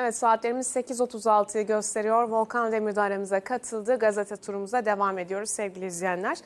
Evet saatlerimiz 8.36'yı gösteriyor. Volkan Demir de aramıza katıldı. Gazete turumuza devam ediyoruz sevgili izleyenler.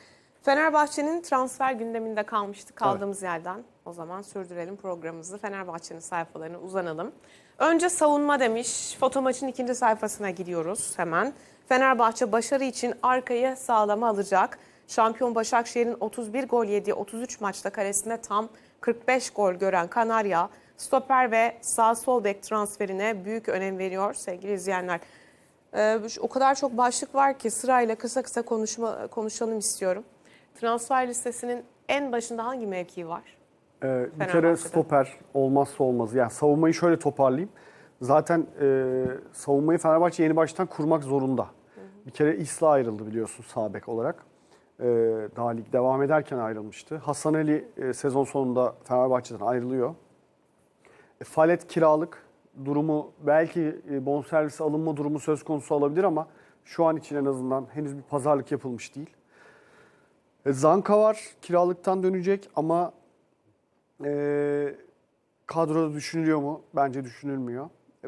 Fenerbahçe'nin transfer gündeminde kalmıştı. Kaldığımız yerden o zaman sürdürelim programımızı. Fenerbahçe'nin sayfalarına uzanalım. Önce savunma demiş. Foto maçın ikinci sayfasına gidiyoruz hemen. Fenerbahçe başarı için arkayı sağlama alacak. Şampiyon Başakşehir'in 31 gol yediği 33 maçta kalesinde tam 45 gol gören Kanarya, stoper ve sağ sol bek transferine büyük önem veriyor sevgili izleyenler. Ee, o kadar çok başlık var ki sırayla kısa kısa konuşma, konuşalım istiyorum. Transfer listesinin en başında hangi mevki var? Ee, bir kere stoper olmazsa olmaz. Yani savunmayı şöyle toparlayayım. Zaten e, savunmayı Fenerbahçe yeni baştan kurmak zorunda. Bir kere İsla ayrıldı biliyorsun sağ bek olarak. E, daha lig devam ederken ayrılmıştı. Hasan Ali e, sezon sonunda Fenerbahçe'den ayrılıyor. Falet kiralık durumu belki e, bonservis alınma durumu söz konusu olabilir ama şu an için en azından henüz bir pazarlık yapılmış değil. E, Zanka var kiralıktan dönecek ama e, kadroda düşünülüyor mu? Bence düşünülmüyor. E,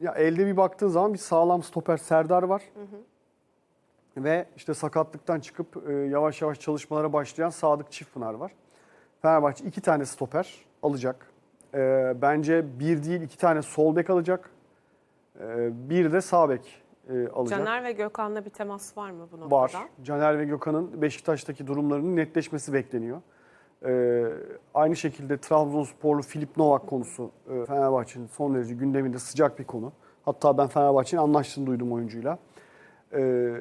ya elde bir baktığın zaman bir sağlam stoper Serdar var. Ve işte sakatlıktan çıkıp e, yavaş yavaş çalışmalara başlayan Sadık Çiftpınar var. Fenerbahçe iki tane stoper alacak. E, bence bir değil iki tane sol bek alacak. E, bir de sağ bek e, alacak. Caner ve Gökhan'la bir temas var mı bu noktada? Var. Caner ve Gökhan'ın Beşiktaş'taki durumlarının netleşmesi bekleniyor. Ee, aynı şekilde Trabzonsporlu Filip Novak konusu e, Fenerbahçe'nin son derece gündeminde sıcak bir konu. Hatta ben Fenerbahçe'nin anlaştığını duydum oyuncuyla. Ee,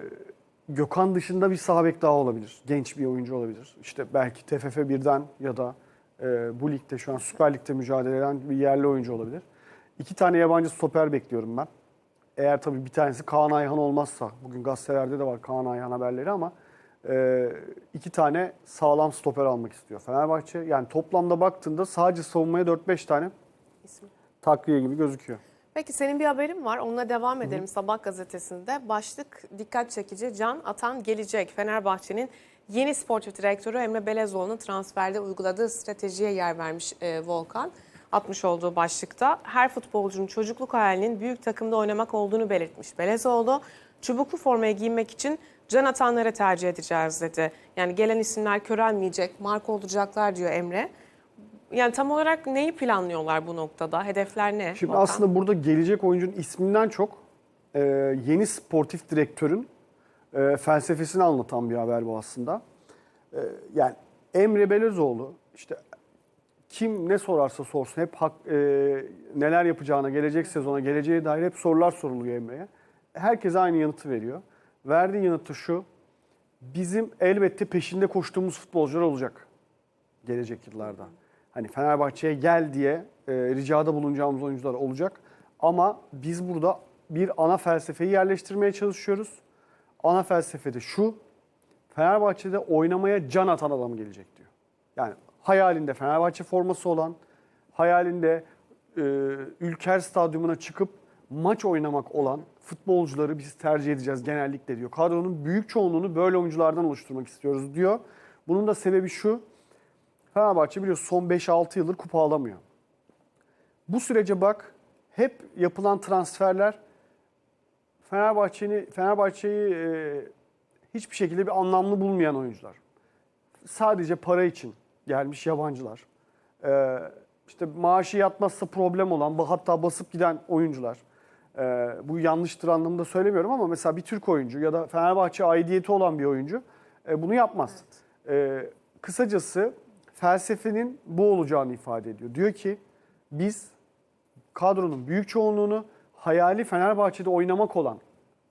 Gökhan dışında bir sağ bek daha olabilir. Genç bir oyuncu olabilir. İşte belki TFF birden ya da e, bu ligde şu an Süper Lig'de mücadele eden bir yerli oyuncu olabilir. İki tane yabancı stoper bekliyorum ben. Eğer tabii bir tanesi Kaan Ayhan olmazsa, bugün gazetelerde de var Kaan Ayhan haberleri ama e, iki tane sağlam stoper almak istiyor Fenerbahçe. Yani toplamda baktığında sadece savunmaya 4-5 tane İsmi. takviye gibi gözüküyor. Peki senin bir haberin var. Onunla devam edelim Sabah gazetesinde. Başlık dikkat çekici. Can Atan gelecek. Fenerbahçe'nin yeni sportif direktörü Emre Belezoğlu'nun transferde uyguladığı stratejiye yer vermiş e, Volkan. Atmış olduğu başlıkta her futbolcunun çocukluk hayalinin büyük takımda oynamak olduğunu belirtmiş Belezoğlu. Çubuklu formayı giymek için can atanları tercih edeceğiz dedi. Yani gelen isimler körelmeyecek, marka olacaklar diyor Emre. Yani tam olarak neyi planlıyorlar bu noktada? Hedefler ne? Şimdi Volkan? aslında burada gelecek oyuncunun isminden çok e, yeni sportif direktörün e, felsefesini anlatan bir haber bu aslında. E, yani Emre Belezoğlu işte kim ne sorarsa sorsun hep hak, e, neler yapacağına, gelecek sezona, geleceğe dair hep sorular soruluyor Emre'ye. Herkes aynı yanıtı veriyor. Verdiği yanıtı şu, bizim elbette peşinde koştuğumuz futbolcular olacak gelecek yıllarda. Hani Fenerbahçe'ye gel diye e, ricada bulunacağımız oyuncular olacak. Ama biz burada bir ana felsefeyi yerleştirmeye çalışıyoruz. Ana felsefede şu, Fenerbahçe'de oynamaya can atan adam gelecek diyor. Yani hayalinde Fenerbahçe forması olan, hayalinde e, Ülker Stadyumuna çıkıp maç oynamak olan futbolcuları biz tercih edeceğiz genellikle diyor. Kadronun büyük çoğunluğunu böyle oyunculardan oluşturmak istiyoruz diyor. Bunun da sebebi şu, Fenerbahçe biliyorsun son 5-6 yıldır kupa alamıyor. Bu sürece bak hep yapılan transferler Fenerbahçe'ni Fenerbahçe'yi e, hiçbir şekilde bir anlamlı bulmayan oyuncular. Sadece para için gelmiş yabancılar. E, işte maaşı yatmazsa problem olan hatta basıp giden oyuncular. E, bu yanlıştır anlamında söylemiyorum ama mesela bir Türk oyuncu ya da Fenerbahçe aidiyeti olan bir oyuncu e, bunu yapmaz. E, kısacası felsefenin bu olacağını ifade ediyor. Diyor ki biz kadronun büyük çoğunluğunu hayali Fenerbahçe'de oynamak olan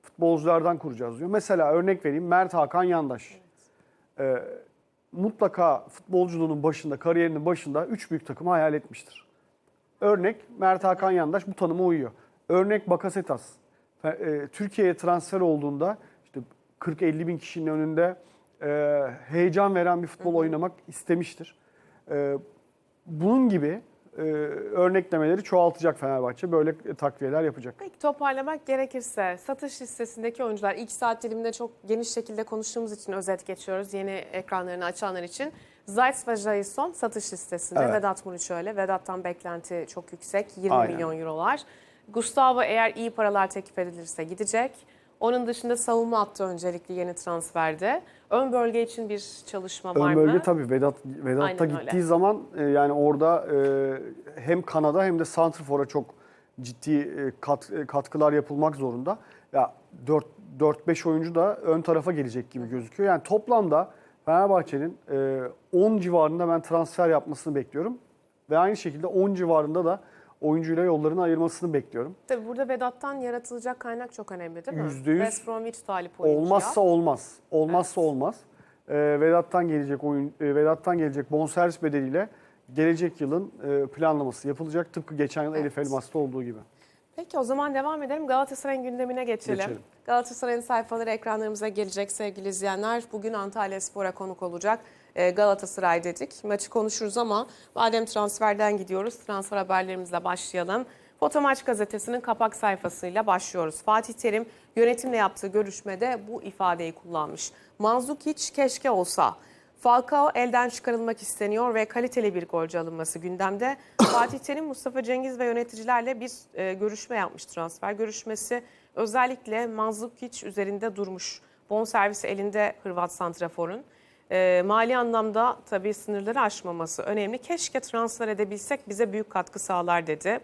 futbolculardan kuracağız diyor. Mesela örnek vereyim Mert Hakan Yandaş. Ee, mutlaka futbolculuğunun başında, kariyerinin başında üç büyük takımı hayal etmiştir. Örnek Mert Hakan Yandaş bu tanıma uyuyor. Örnek Bakasetas. E, Türkiye'ye transfer olduğunda işte 40-50 bin kişinin önünde e, heyecan veren bir futbol oynamak istemiştir. E, bunun gibi e, örneklemeleri çoğaltacak Fenerbahçe. Böyle takviyeler yapacak. Peki toparlamak gerekirse satış listesindeki oyuncular ilk saat diliminde çok geniş şekilde konuştuğumuz için özet geçiyoruz yeni ekranlarını açanlar için. Zayt ve Jason satış listesinde. Evet. Vedat Muriç öyle. Vedat'tan beklenti çok yüksek. 20 Aynen. milyon eurolar. Gustavo eğer iyi paralar teklif edilirse gidecek. Onun dışında savunma hattı öncelikli yeni transferde. Ön bölge için bir çalışma var Ön bölge mı? tabii Vedat Vedat'ta Aynen öyle. gittiği zaman e, yani orada e, hem Kanada hem de Santrfor'a çok ciddi e, kat, e, katkılar yapılmak zorunda. Ya 4 4-5 oyuncu da ön tarafa gelecek gibi gözüküyor. Yani toplamda Fenerbahçe'nin e, 10 civarında ben transfer yapmasını bekliyorum. Ve aynı şekilde 10 civarında da oyuncuyla yollarını ayırmasını bekliyorum. Tabii burada Vedat'tan yaratılacak kaynak çok önemli değil mi? Yüzde yüz. West Bromwich talip oyuncuya. Olmazsa olmaz. Olmazsa olmaz. Ee, Vedat'tan gelecek oyun e, Vedat'tan gelecek bonservis bedeliyle gelecek yılın e, planlaması yapılacak tıpkı geçen yıl Elif Evet. Elmas'ta olduğu gibi. Peki o zaman devam edelim. Galatasaray'ın gündemine geçelim. Geçelim. Galatasaray'ın sayfaları ekranlarımıza gelecek sevgili izleyenler. Bugün Antalya Spor'a konuk olacak. Ee, Galatasaray dedik. Maçı konuşuruz ama madem transferden gidiyoruz transfer haberlerimizle başlayalım. Fotomaç gazetesinin kapak sayfasıyla başlıyoruz. Fatih Terim yönetimle yaptığı görüşmede bu ifadeyi kullanmış. Manzukic keşke olsa. Falcao elden çıkarılmak isteniyor ve kaliteli bir golcü alınması gündemde. Fatih Terim, Mustafa Cengiz ve yöneticilerle bir e, görüşme yapmış transfer görüşmesi. Özellikle Manzukic üzerinde durmuş. Bonservisi elinde Hırvat Santrafor'un. E, mali anlamda tabii sınırları aşmaması önemli. Keşke transfer edebilsek bize büyük katkı sağlar dedi.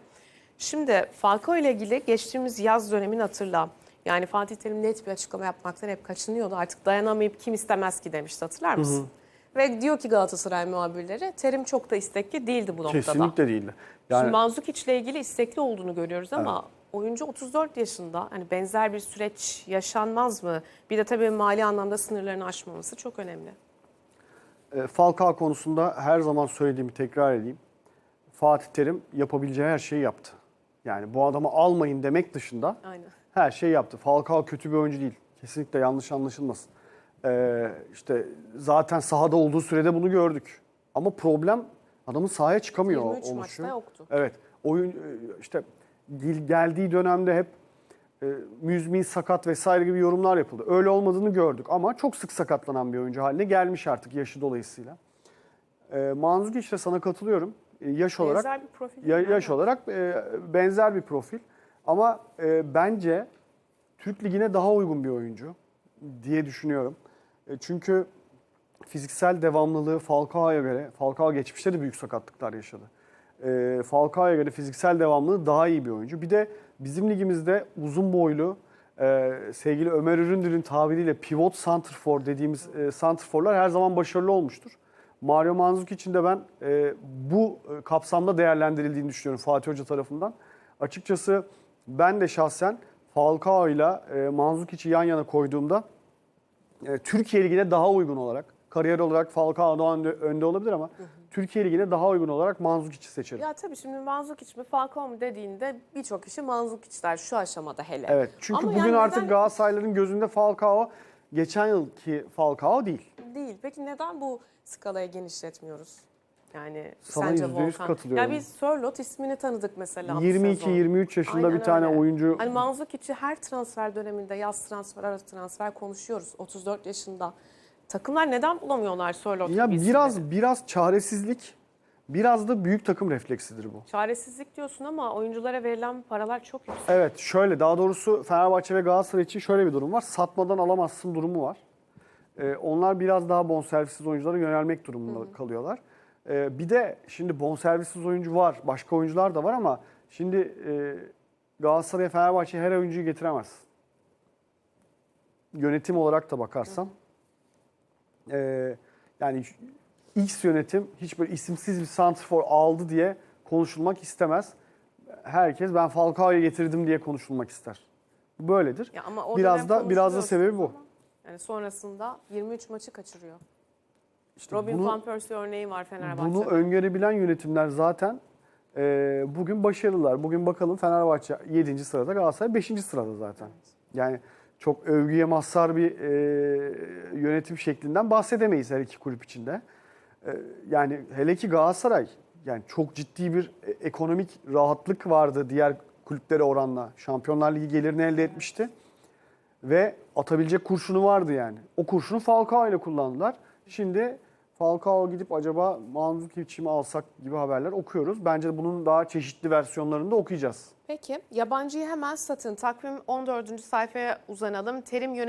Şimdi Falcao ile ilgili geçtiğimiz yaz dönemini hatırla. Yani Fatih Terim net bir açıklama yapmaktan hep kaçınıyordu. Artık dayanamayıp kim istemez ki demişti hatırlar mısın? Ve diyor ki Galatasaray muhabirleri Terim çok da istekli değildi bu noktada. Kesinlikle değildi. Şimdi Yani Manzukic ile ilgili istekli olduğunu görüyoruz ama oyuncu 34 yaşında. Hani benzer bir süreç yaşanmaz mı? Bir de tabii mali anlamda sınırlarını aşmaması çok önemli. E, Falcao konusunda her zaman söylediğimi tekrar edeyim. Fatih Terim yapabileceği her şeyi yaptı. Yani bu adamı almayın demek dışında Aynen. her şeyi yaptı. Falcao kötü bir oyuncu değil. Kesinlikle yanlış anlaşılmasın. Ee, işte zaten sahada olduğu sürede bunu gördük. Ama problem adamın sahaya çıkamıyor 23 maçta yoktu. Evet. Oyun e, işte gel- geldiği dönemde hep müzmin sakat vesaire gibi yorumlar yapıldı. Öyle olmadığını gördük ama çok sık sakatlanan bir oyuncu haline gelmiş artık yaşı dolayısıyla. E, Manzukic işte sana katılıyorum. E, yaş olarak Benzer bir profil. ya- yaş olarak e, benzer bir profil. Ama e, bence Türk Ligi'ne daha uygun bir oyuncu diye düşünüyorum. E, çünkü fiziksel devamlılığı Falcao'ya göre, Falcao geçmişte de büyük sakatlıklar yaşadı. E, Falcao'ya göre fiziksel devamlılığı daha iyi bir oyuncu. Bir de bizim ligimizde uzun boylu, e, sevgili Ömer Üründür'ün tabiriyle pivot santrfor dediğimiz e, santrforlar her zaman başarılı olmuştur. Mario Mandzukic için de ben e, bu e, kapsamda değerlendirildiğini düşünüyorum Fatih Hoca tarafından. Açıkçası ben de şahsen Falcao ile e, Manzukic'i yan yana koyduğumda e, Türkiye Ligi'ne daha uygun olarak, kariyer olarak Falcao daha önde, önde olabilir ama Türkiye Ligi'ne daha uygun olarak Manzukic'i seçerim. Ya tabii şimdi Manzukic mi Falcao mu dediğinde birçok kişi Manzukic der şu aşamada hele. Evet çünkü Ama bugün yani artık neden- Galatasaraylıların gözünde Falcao geçen yılki Falcao değil. Değil. Peki neden bu skalayı genişletmiyoruz? Yani Sana sence yüzde yüz Volkan? katılıyorum. Ya biz Sörlot ismini tanıdık mesela. bu 22-23 yaşında Aynen bir tane öyle. oyuncu Hani Manzukic'i her transfer döneminde yaz transfer, ara transfer konuşuyoruz. 34 yaşında. Takımlar neden bulamıyorlar Sörlot ya gibi isimleri? biraz biraz çaresizlik, biraz da büyük takım refleksidir bu. Çaresizlik diyorsun ama oyunculara verilen paralar çok yüksek. Evet şöyle daha doğrusu Fenerbahçe ve Galatasaray için şöyle bir durum var. Satmadan alamazsın durumu var. Ee, onlar biraz daha bonservissiz oyunculara yönelmek durumunda kalıyorlar. Ee, bir de şimdi bonservissiz oyuncu var. Başka oyuncular da var ama şimdi e, Galatasaray'a Fenerbahçe her oyuncuyu getiremez. Yönetim olarak da bakarsan. Ee, yani X yönetim hiç böyle isimsiz bir santrfor aldı diye konuşulmak istemez. Herkes ben Falcao'yu getirdim diye konuşulmak ister. Bu böyledir. Ya ama o Biraz da biraz da sebebi bu. Yani sonrasında 23 maçı kaçırıyor. İşte Robin bunu, van Persie örneği var Fenerbahçe'de. bunu öngörebilen yönetimler zaten e, bugün başarılılar. Bugün bakalım Fenerbahçe 7. sırada Galatasaray 5. sırada zaten. Yani çok övgüye mazhar bir e, yönetim şeklinden bahsedemeyiz her iki kulüp içinde. E, yani hele ki Galatasaray yani çok ciddi bir e, ekonomik rahatlık vardı diğer kulüplere oranla. Şampiyonlar Ligi gelirini elde etmişti. Ve atabilecek kurşunu vardı yani. O kurşunu Falcao ile kullandılar. Şimdi Falcao gidip acaba Mandzukic mi alsak gibi haberler okuyoruz. Bence bunun daha çeşitli versiyonlarını da okuyacağız. Peki yabancıyı hemen satın. Takvim 14. sayfaya uzanalım. Terim